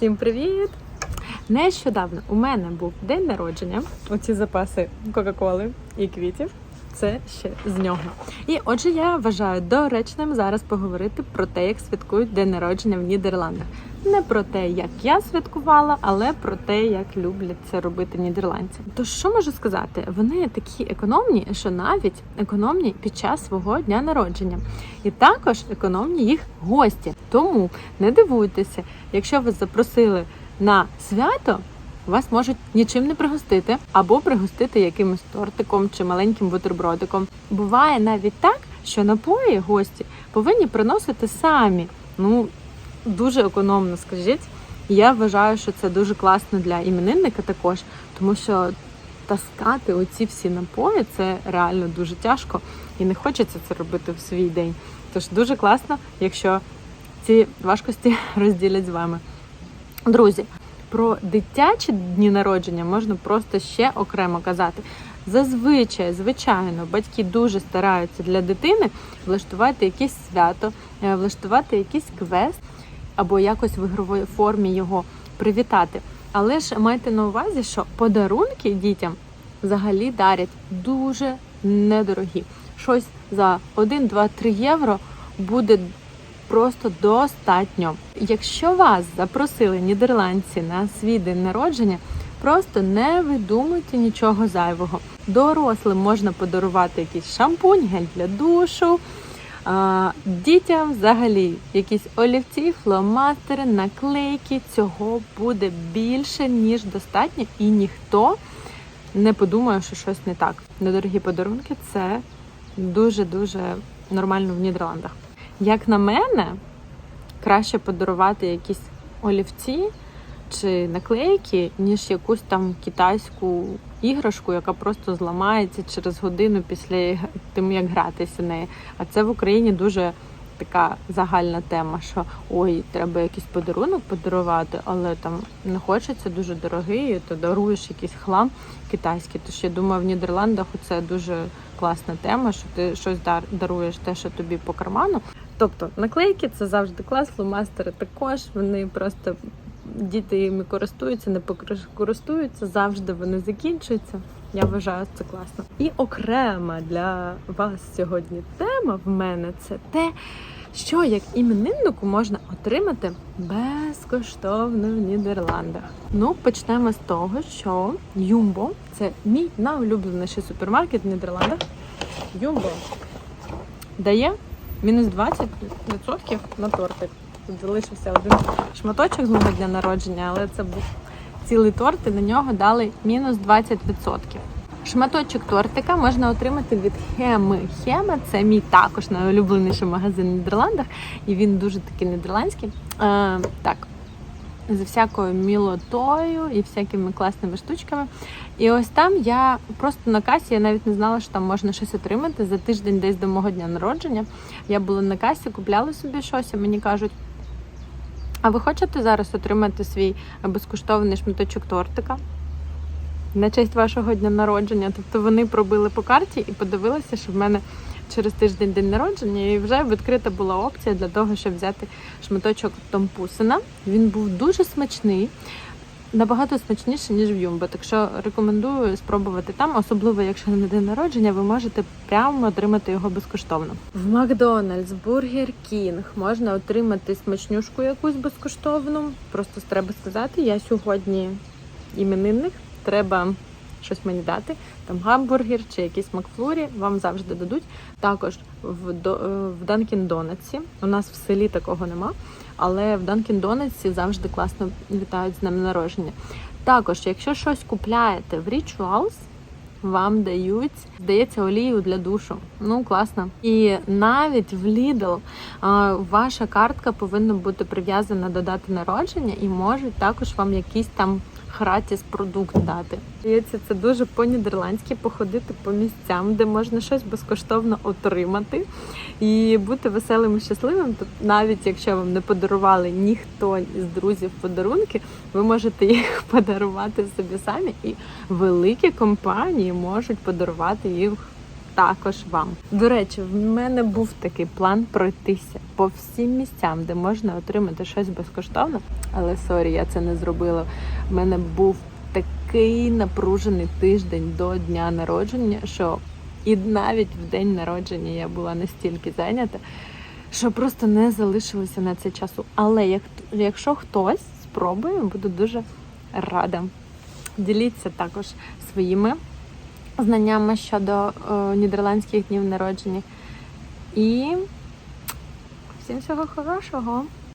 Всім привіт! Нещодавно у мене був день народження. Оці запаси Кока-Коли і квітів. Це ще з нього. І отже, я вважаю доречним зараз поговорити про те, як святкують день народження в Нідерландах. Не про те, як я святкувала, але про те, як люблять це робити нідерландці. Тож що можу сказати? Вони такі економні, що навіть економні під час свого дня народження, і також економні їх гості. Тому не дивуйтеся, якщо вас запросили на свято. Вас можуть нічим не пригостити або пригостити якимось тортиком чи маленьким бутербродиком. Буває навіть так, що напої гості повинні приносити самі. Ну дуже економно, скажіть. Я вважаю, що це дуже класно для іменинника також, тому що таскати оці всі напої це реально дуже тяжко і не хочеться це робити в свій день. Тож дуже класно, якщо ці важкості розділять з вами. Друзі, про дитячі дні народження можна просто ще окремо казати. Зазвичай, звичайно, батьки дуже стараються для дитини влаштувати якесь свято, е, влаштувати якийсь квест або якось в ігровій формі його привітати. Але ж майте на увазі, що подарунки дітям взагалі дарять дуже недорогі. Щось за 1, 2, 3 євро буде просто достатньо. Якщо вас запросили нідерландці на свій день народження, просто не видумуйте нічого зайвого. Дорослим можна подарувати якийсь шампунь, гель для душу. А, дітям взагалі якісь олівці, фломастери, наклейки. Цього буде більше, ніж достатньо, і ніхто не подумає, що щось не так. Недорогі подарунки це дуже-дуже нормально в Нідерландах. Як на мене, краще подарувати якісь олівці чи наклейки, ніж якусь там китайську іграшку, яка просто зламається через годину після тим, як гратися нею. А це в Україні дуже така загальна тема, що ой, треба якийсь подарунок подарувати, але там не хочеться дуже дорогий, то даруєш якийсь хлам китайський. Тож я думаю, в Нідерландах це дуже класна тема, що ти щось даруєш те, що тобі по карману. Тобто наклейки це завжди клас, фломастери також. Вони просто діти їми користуються, не користуються, завжди вони закінчуються. Я вважаю це класно. І окрема для вас сьогодні тема в мене це те, що як імениннику можна отримати безкоштовно в Нідерландах. Ну, почнемо з того, що Юмбо це мій найулюбленіший супермаркет в Нідерландах. Юмбо дає мінус 20% на тортик. Тут залишився один шматочок з мого дня народження, але це був цілий торт, і на нього дали мінус 20%. Шматочок тортика можна отримати від Хеми. Хема це мій також найулюбленіший магазин в Нідерландах, і він дуже такий нідерландський. Е, так, з всякою мілотою і всякими класними штучками. І ось там я просто на касі, я навіть не знала, що там можна щось отримати за тиждень десь до мого дня народження. Я була на касі, купляла собі щось, і мені кажуть. А ви хочете зараз отримати свій безкоштовний шматочок тортика на честь вашого дня народження? Тобто вони пробили по карті і подивилися, що в мене через тиждень день народження, і вже відкрита була опція для того, щоб взяти шматочок томпусина. Він був дуже смачний. Набагато смачніше, ніж в Юмбо. Так що рекомендую спробувати там, особливо якщо на день народження, ви можете прямо отримати його безкоштовно. В Макдональдс, Бургер Кінг можна отримати смачнюшку якусь безкоштовну. Просто треба сказати, я сьогодні іменинник, треба щось мені дати. Там гамбургер чи якийсь Макфлурі вам завжди дадуть. Також в в Данкін Донатсі. У нас в селі такого нема, але в Данкін Донатсі завжди класно вітають з днем народження. Також, якщо щось купляєте в Rituals, вам дають, здається, олію для душу. Ну, класно. І навіть в Lidl ваша картка повинна бути прив'язана до дати народження і можуть також вам якісь там хратіс продукт дати. Здається, це дуже по-нідерландськи походити по місцям, де можна щось безкоштовно отримати і бути веселим і щасливим. Тобто, навіть якщо вам не подарували ніхто із друзів подарунки, ви можете їх подарувати собі самі, і великі компанії можуть подарувати їх також вам. До речі, в мене був такий план пройтися по всім місцям, де можна отримати щось безкоштовно. Але сорі, я це не зробила. У мене був такий напружений тиждень до дня народження, що і навіть в день народження я була настільки зайнята, що просто не залишилося на це часу. Але як, якщо хтось спробує, буду дуже рада. Діліться також своїми знаннями щодо е, нідерландських днів народження. І всім всього хорошого!